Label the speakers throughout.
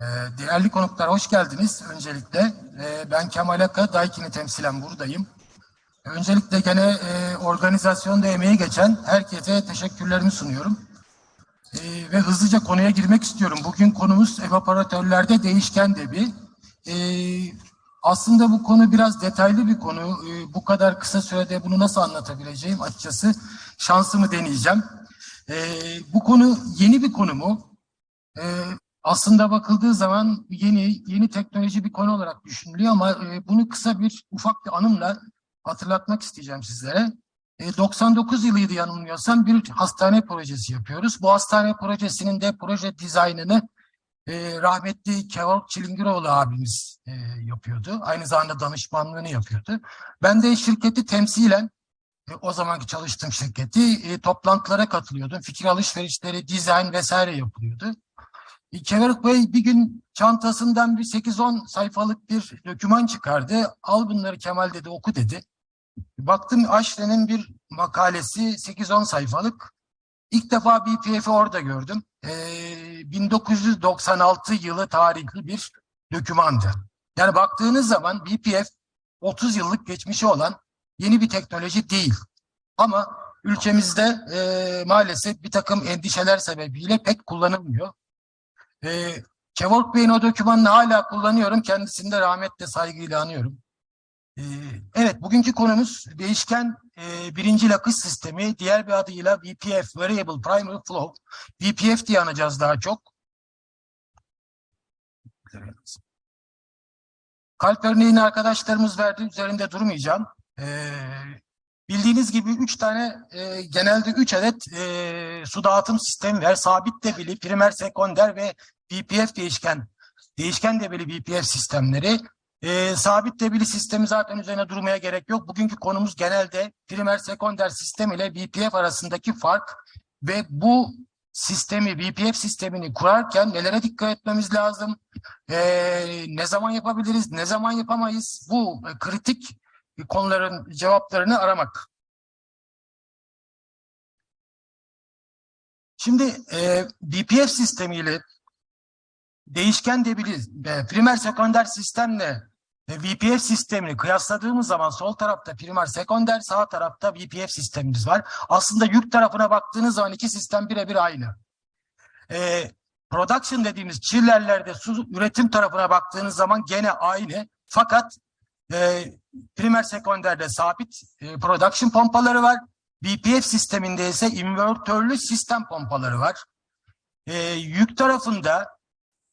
Speaker 1: Ee, Değerli konuklar hoş geldiniz öncelikle. Ee, Ben Kemal Aka, Daikin'i temsilen buradayım. Öncelikle gene e, organizasyonda emeği geçen herkese teşekkürlerimi sunuyorum. Ee, Ve hızlıca konuya girmek istiyorum. Bugün konumuz evaporatörlerde değişken debi. Aslında bu konu biraz detaylı bir konu. Bu kadar kısa sürede bunu nasıl anlatabileceğim açıkçası şansımı deneyeceğim. Bu konu yeni bir konu mu? Aslında bakıldığı zaman yeni yeni teknoloji bir konu olarak düşünülüyor ama e, bunu kısa bir ufak bir anımla hatırlatmak isteyeceğim sizlere. E, 99 yılıydı yanılmıyorsam bir hastane projesi yapıyoruz. Bu hastane projesinin de proje dizaynını e, rahmetli Kevork Çilingiroğlu abimiz e, yapıyordu. Aynı zamanda danışmanlığını yapıyordu. Ben de şirketi temsilen e, o zamanki çalıştığım şirketi e, toplantılara katılıyordum. Fikir alışverişleri, dizayn vesaire yapılıyordu. E, Kevork Bey bir gün çantasından bir 8-10 sayfalık bir doküman çıkardı. Al bunları Kemal dedi oku dedi. Baktım Aşre'nin bir makalesi 8-10 sayfalık. İlk defa BPF'i orada gördüm. Ee, 1996 yılı tarihli bir dokümandı. Yani baktığınız zaman BPF 30 yıllık geçmişi olan yeni bir teknoloji değil. Ama ülkemizde e, maalesef bir takım endişeler sebebiyle pek kullanılmıyor. E, Kevork Bey'in o dokümanını hala kullanıyorum. Kendisini de rahmetle saygıyla anıyorum. Ee, Evet, bugünkü konumuz değişken e, birinci akış sistemi, diğer bir adıyla VPF, Variable Primary Flow. VPF diye anacağız daha çok. Kalp örneğini arkadaşlarımız verdi, üzerinde durmayacağım. Ee, bildiğiniz gibi üç tane, e, genelde üç adet e, su dağıtım sistemi var. Sabit debili, primer, sekonder ve VPF değişken, değişken debili VPF sistemleri. E, sabit debili sistemi zaten üzerine durmaya gerek yok. Bugünkü konumuz genelde primer sekonder sistem ile VPF arasındaki fark ve bu sistemi, VPF sistemini kurarken nelere dikkat etmemiz lazım? E, ne zaman yapabiliriz, ne zaman yapamayız? Bu e, kritik konuların cevaplarını aramak. Şimdi e, VPF sistemiyle değişken debili e, primer sekonder sistemle e, VPF sistemini kıyasladığımız zaman sol tarafta primer sekonder sağ tarafta VPF sistemimiz var. Aslında yük tarafına baktığınız zaman iki sistem birebir aynı. E, production dediğimiz chillerlerde su üretim tarafına baktığınız zaman gene aynı. Fakat e, primer sekonderde sabit e, production pompaları var. VPF sisteminde ise invertörlü sistem pompaları var. E, yük tarafında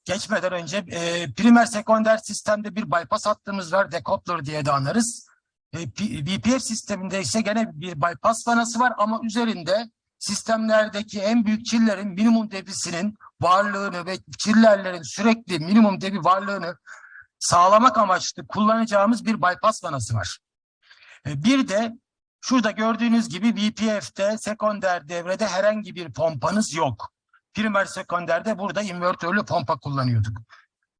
Speaker 1: geçmeden önce e, primer sekonder sistemde bir bypass hattımız var. Decoupler diye de anarız. E, VPF sisteminde ise gene bir bypass vanası var ama üzerinde sistemlerdeki en büyük çillerin minimum debisinin varlığını ve çillerlerin sürekli minimum debi varlığını sağlamak amaçlı kullanacağımız bir bypass vanası var. E, bir de şurada gördüğünüz gibi VPF'de sekonder devrede herhangi bir pompanız yok primer sekonderde burada invertörlü pompa kullanıyorduk.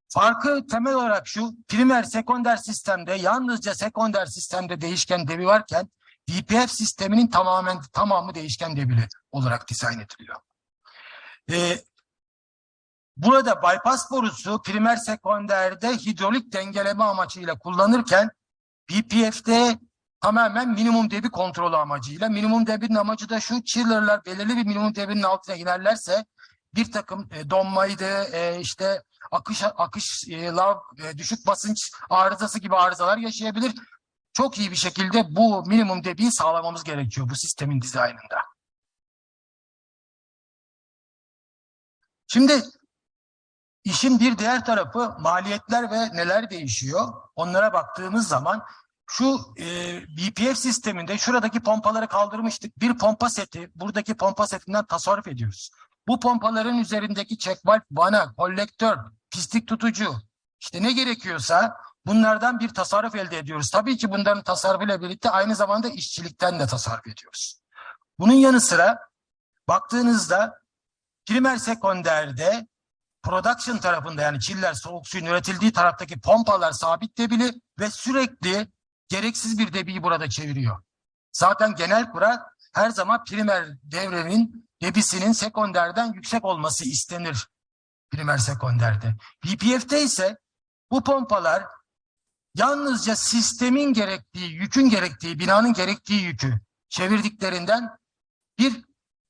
Speaker 1: Farkı temel olarak şu, primer sekonder sistemde yalnızca sekonder sistemde değişken debi varken VPF sisteminin tamamen tamamı değişken debili olarak dizayn ediliyor. Ee, burada bypass borusu primer sekonderde hidrolik dengeleme amacıyla kullanırken VPF'de tamamen minimum debi kontrolü amacıyla. Minimum debinin amacı da şu, chiller'lar belirli bir minimum debinin altına inerlerse bir takım e, donmaydı, e, işte akış akış e, lav, e, düşük basınç arızası gibi arızalar yaşayabilir. Çok iyi bir şekilde bu minimum debiyi sağlamamız gerekiyor bu sistemin dizaynında. Şimdi işin bir diğer tarafı maliyetler ve neler değişiyor. Onlara baktığımız zaman şu e, BPF sisteminde şuradaki pompaları kaldırmıştık. Bir pompa seti, buradaki pompa setinden tasarruf ediyoruz. Bu pompaların üzerindeki check valve, vana, kolektör, pislik tutucu, işte ne gerekiyorsa bunlardan bir tasarruf elde ediyoruz. Tabii ki bunların tasarrufuyla birlikte aynı zamanda işçilikten de tasarruf ediyoruz. Bunun yanı sıra baktığınızda primer sekonderde production tarafında yani çiller soğuk suyun üretildiği taraftaki pompalar sabit debili ve sürekli gereksiz bir debiyi burada çeviriyor. Zaten genel kural her zaman primer devrenin debisinin sekonderden yüksek olması istenir primer sekonderde. VPF'te ise bu pompalar yalnızca sistemin gerektiği, yükün gerektiği, binanın gerektiği yükü çevirdiklerinden bir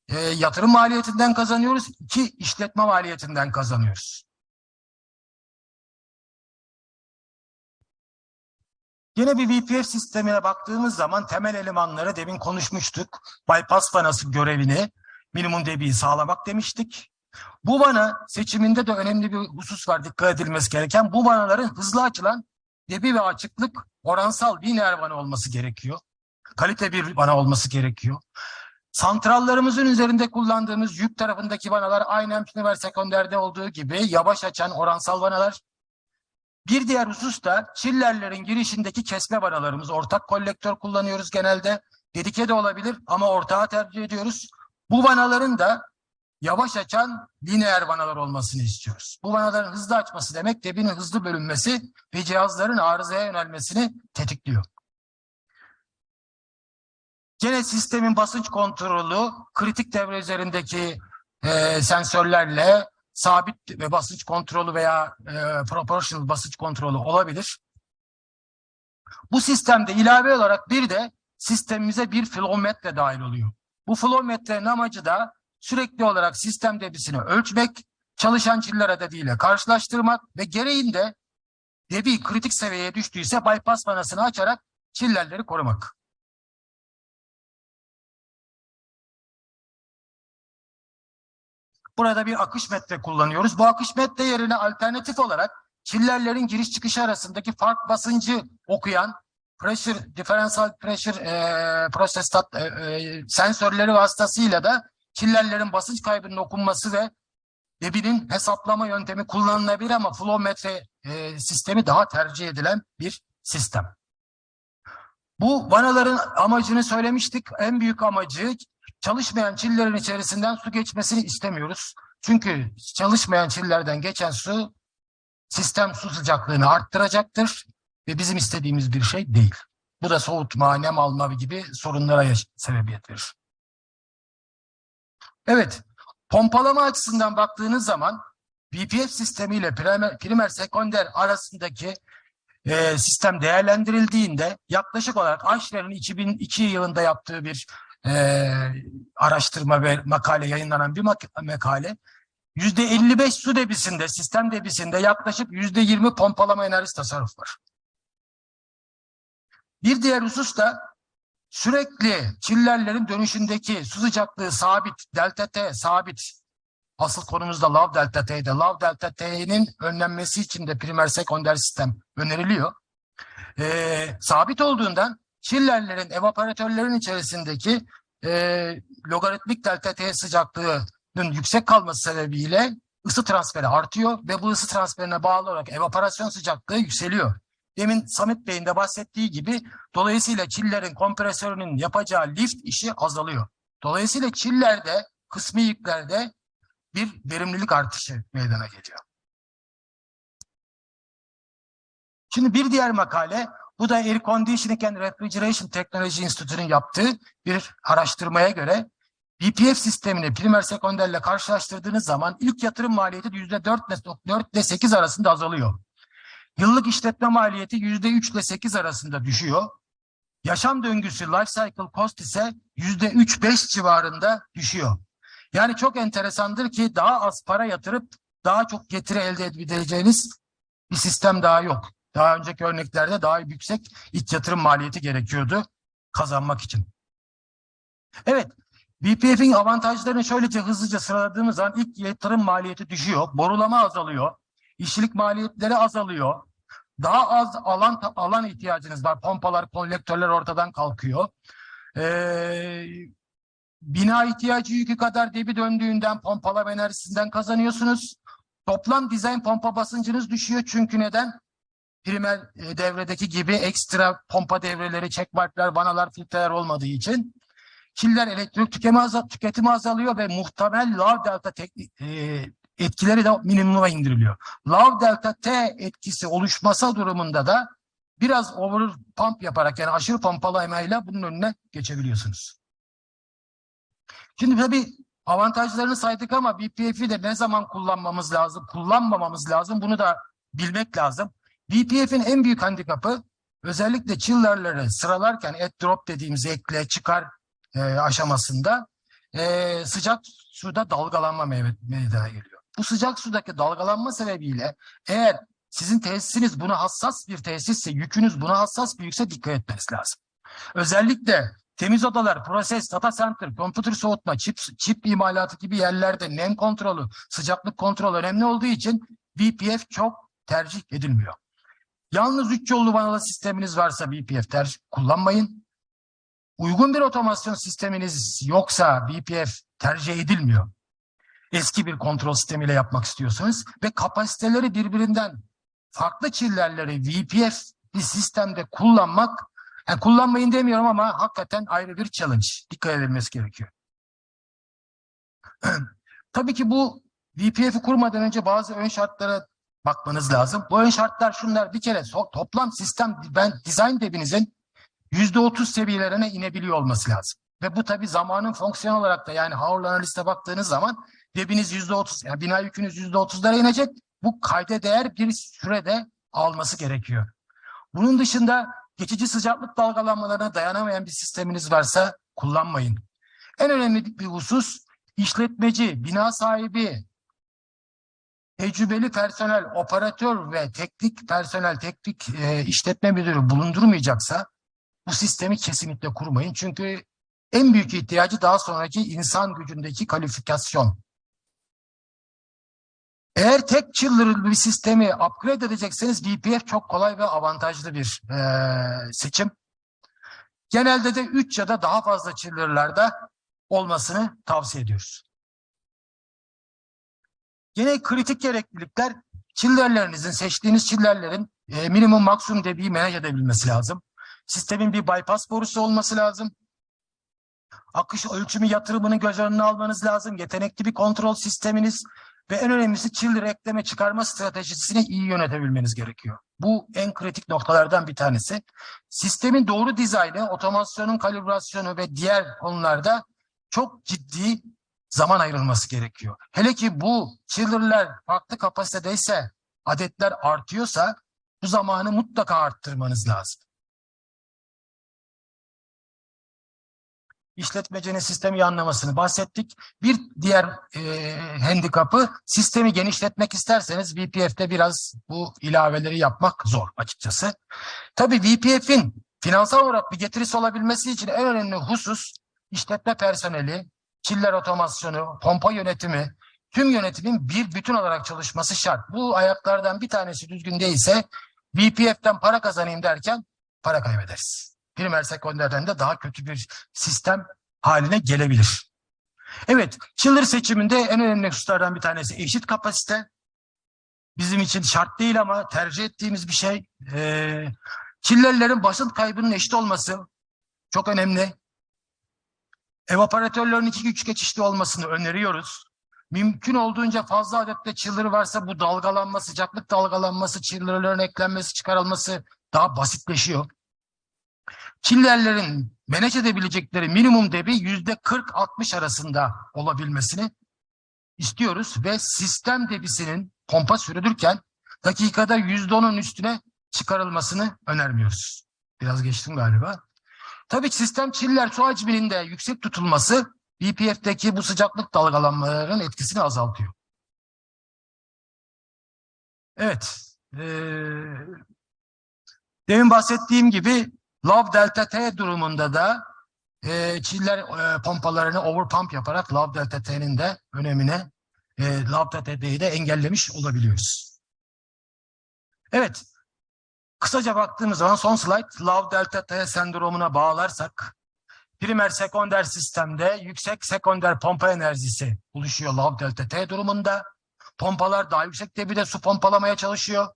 Speaker 1: e, yatırım maliyetinden kazanıyoruz, iki işletme maliyetinden kazanıyoruz. Yine bir VPF sistemine baktığımız zaman temel elemanları demin konuşmuştuk. Bypass vanası görevini minimum debiyi sağlamak demiştik. Bu vana seçiminde de önemli bir husus var dikkat edilmesi gereken. Bu vanaların hızlı açılan debi ve açıklık oransal lineer vana olması gerekiyor. Kalite bir vana olması gerekiyor. Santrallarımızın üzerinde kullandığımız yük tarafındaki vanalar aynen primer sekonderde olduğu gibi yavaş açan oransal vanalar. Bir diğer husus da çillerlerin girişindeki kesme vanalarımız. Ortak kolektör kullanıyoruz genelde. Dedike de olabilir ama ortağı tercih ediyoruz. Bu vanaların da yavaş açan lineer vanalar olmasını istiyoruz. Bu vanaların hızlı açması demek debinin hızlı bölünmesi ve cihazların arızaya yönelmesini tetikliyor. Gene sistemin basınç kontrolü kritik devre üzerindeki e, sensörlerle sabit ve basınç kontrolü veya e, proportional basınç kontrolü olabilir. Bu sistemde ilave olarak bir de sistemimize bir flometre dahil oluyor. Bu flometrenin amacı da sürekli olarak sistem debisini ölçmek, çalışan çiller adediyle karşılaştırmak ve gereğinde debi kritik seviyeye düştüyse bypass vanasını açarak çillerleri korumak. Burada bir akış metre kullanıyoruz. Bu akış metre yerine alternatif olarak çillerlerin giriş çıkışı arasındaki fark basıncı okuyan pressure, differential pressure e, prosestat e, e, sensörleri vasıtasıyla da çillerlerin basınç kaybının okunması ve debinin hesaplama yöntemi kullanılabilir ama flow metre e, sistemi daha tercih edilen bir sistem. Bu vanaların amacını söylemiştik. En büyük amacı çalışmayan çillerin içerisinden su geçmesini istemiyoruz. Çünkü çalışmayan çillerden geçen su sistem su sıcaklığını arttıracaktır ve bizim istediğimiz bir şey değil. Bu da soğutma, nem alma gibi sorunlara sebebiyet verir. Evet, pompalama açısından baktığınız zaman BPF sistemiyle primer, primer sekonder arasındaki e, sistem değerlendirildiğinde yaklaşık olarak Aşler'in 2002 yılında yaptığı bir e, araştırma ve makale yayınlanan bir mak makale yüzde 55 su debisinde, sistem debisinde yaklaşık yüzde 20 pompalama enerjisi tasarruf var. Bir diğer husus da sürekli çillerlerin dönüşündeki su sıcaklığı sabit, delta T sabit. Asıl konumuz da Love delta T'de. Love delta T'nin önlenmesi için de primer sekonder sistem öneriliyor. Ee, sabit olduğundan çillerlerin evaporatörlerin içerisindeki e, logaritmik delta T sıcaklığının yüksek kalması sebebiyle ısı transferi artıyor ve bu ısı transferine bağlı olarak evaporasyon sıcaklığı yükseliyor. Demin Samet Bey'in de bahsettiği gibi dolayısıyla çillerin kompresörünün yapacağı lift işi azalıyor. Dolayısıyla çillerde, kısmi yüklerde bir verimlilik artışı meydana geliyor. Şimdi bir diğer makale, bu da Air Conditioning and Refrigeration Technology Institute'nun yaptığı bir araştırmaya göre BPF sistemini primer sekonderle karşılaştırdığınız zaman ilk yatırım maliyeti %4 ile 8 arasında azalıyor. Yıllık işletme maliyeti yüzde üç ile sekiz arasında düşüyor. Yaşam döngüsü life cycle cost ise yüzde üç beş civarında düşüyor. Yani çok enteresandır ki daha az para yatırıp daha çok getiri elde edebileceğiniz bir sistem daha yok. Daha önceki örneklerde daha yüksek ilk yatırım maliyeti gerekiyordu kazanmak için. Evet, BPF'in avantajlarını şöylece hızlıca sıraladığımız zaman ilk yatırım maliyeti düşüyor, borulama azalıyor, işçilik maliyetleri azalıyor. Daha az alan alan ihtiyacınız var. Pompalar, kolektörler ortadan kalkıyor. Ee, bina ihtiyacı yükü kadar debi döndüğünden pompalama enerjisinden kazanıyorsunuz. Toplam dizayn pompa basıncınız düşüyor. Çünkü neden? Primer e, devredeki gibi ekstra pompa devreleri, checkmarklar, vanalar, filtreler olmadığı için killer elektrik tüketimi, azal, tüketimi azalıyor ve muhtemel low delta e, etkileri de minimuma indiriliyor. Love delta T etkisi oluşmasa durumunda da biraz over pump yaparak yani aşırı pompalamayla bunun önüne geçebiliyorsunuz. Şimdi tabii Avantajlarını saydık ama BPF'i de ne zaman kullanmamız lazım, kullanmamamız lazım bunu da bilmek lazım. BPF'in en büyük handikapı özellikle chiller'ları sıralarken add drop dediğimiz ekle çıkar e, aşamasında e, sıcak suda dalgalanma meydana geliyor. Bu sıcak sudaki dalgalanma sebebiyle eğer sizin tesisiniz buna hassas bir tesisse, yükünüz buna hassas büyükse dikkat etmeniz lazım. Özellikle temiz odalar, proses, data center, computer soğutma, çip, çip imalatı gibi yerlerde nem kontrolü, sıcaklık kontrolü önemli olduğu için BPF çok tercih edilmiyor. Yalnız üç yollu vanalı sisteminiz varsa BPF tercih kullanmayın. Uygun bir otomasyon sisteminiz yoksa BPF tercih edilmiyor. Eski bir kontrol sistemiyle yapmak istiyorsanız ve kapasiteleri birbirinden farklı çillerleri VPF bir sistemde kullanmak yani kullanmayın demiyorum ama hakikaten ayrı bir challenge. Dikkat edilmesi gerekiyor. Tabii ki bu VPF'i kurmadan önce bazı ön şartlara bakmanız lazım. Bu ön şartlar şunlar bir kere toplam sistem ben dizayn debinizin yüzde otuz seviyelerine inebiliyor olması lazım. Ve bu tabii zamanın fonksiyon olarak da yani Howell analiste baktığınız zaman debiniz yüzde otuz yani bina yükünüz yüzde otuzlara inecek. Bu kayda değer bir sürede alması gerekiyor. Bunun dışında geçici sıcaklık dalgalanmalarına dayanamayan bir sisteminiz varsa kullanmayın. En önemli bir husus işletmeci, bina sahibi, tecrübeli personel, operatör ve teknik personel, teknik e, işletme müdürü bulundurmayacaksa bu sistemi kesinlikle kurmayın. Çünkü en büyük ihtiyacı daha sonraki insan gücündeki kalifikasyon. Eğer tek chiller bir sistemi upgrade edecekseniz VPF çok kolay ve avantajlı bir eee, seçim. Genelde de 3 ya da daha fazla chiller'larda olmasını tavsiye ediyoruz. Gene kritik gereklilikler chiller'lerinizin, seçtiğiniz chiller'lerin eee, minimum maksimum debiyi manage edebilmesi lazım. Sistemin bir bypass borusu olması lazım. Akış ölçümü yatırımını göz önüne almanız lazım. Yetenekli bir kontrol sisteminiz ve en önemlisi chiller ekleme çıkarma stratejisini iyi yönetebilmeniz gerekiyor. Bu en kritik noktalardan bir tanesi. Sistemin doğru dizaynı, otomasyonun kalibrasyonu ve diğer konularda çok ciddi zaman ayrılması gerekiyor. Hele ki bu chiller'ler farklı kapasitedeyse, adetler artıyorsa bu zamanı mutlaka arttırmanız lazım. işletmecinin sistemi anlamasını bahsettik. Bir diğer e, handikapı sistemi genişletmek isterseniz VPF'de biraz bu ilaveleri yapmak zor açıkçası. Tabii VPF'in finansal olarak bir getirisi olabilmesi için en önemli husus işletme personeli, çiller otomasyonu, pompa yönetimi, tüm yönetimin bir bütün olarak çalışması şart. Bu ayaklardan bir tanesi düzgün değilse VPF'den para kazanayım derken para kaybederiz primer sekonderden de daha kötü bir sistem haline gelebilir. Evet, chiller seçiminde en önemli hususlardan bir tanesi eşit kapasite. Bizim için şart değil ama tercih ettiğimiz bir şey. Ee, chillerlerin basınç kaybının eşit olması çok önemli. Evaporatörlerin iki güç geçişli olmasını öneriyoruz. Mümkün olduğunca fazla adette chiller varsa bu dalgalanma, sıcaklık dalgalanması, chillerlerin eklenmesi, çıkarılması daha basitleşiyor. Çillerlerin manage edebilecekleri minimum debi yüzde 40-60 arasında olabilmesini istiyoruz ve sistem debisinin pompa sürdürken dakikada yüzde onun üstüne çıkarılmasını önermiyoruz. Biraz geçtim galiba. Tabii sistem çiller su hacminin de yüksek tutulması BPF'deki bu sıcaklık dalgalanmalarının etkisini azaltıyor. Evet. Ee, demin bahsettiğim gibi Love delta T durumunda da e, çiller e, pompalarını overpump yaparak Love delta T'nin de önemine e, Love delta T'yi de engellemiş olabiliyoruz. Evet. Kısaca baktığımız zaman son slide Love delta T sendromuna bağlarsak primer sekonder sistemde yüksek sekonder pompa enerjisi oluşuyor Love delta T durumunda. Pompalar daha yüksek debide su pompalamaya çalışıyor.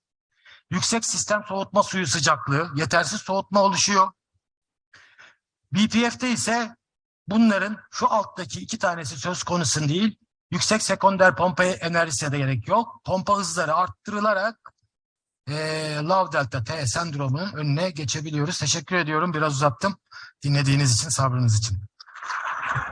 Speaker 1: Yüksek sistem soğutma suyu sıcaklığı, yetersiz soğutma oluşuyor. BPF'te ise bunların şu alttaki iki tanesi söz konusu değil. Yüksek sekonder pompa enerjisine de gerek yok. Pompa hızları arttırılarak eee Love Delta T sendromunun önüne geçebiliyoruz. Teşekkür ediyorum. Biraz uzattım. Dinlediğiniz için, sabrınız için.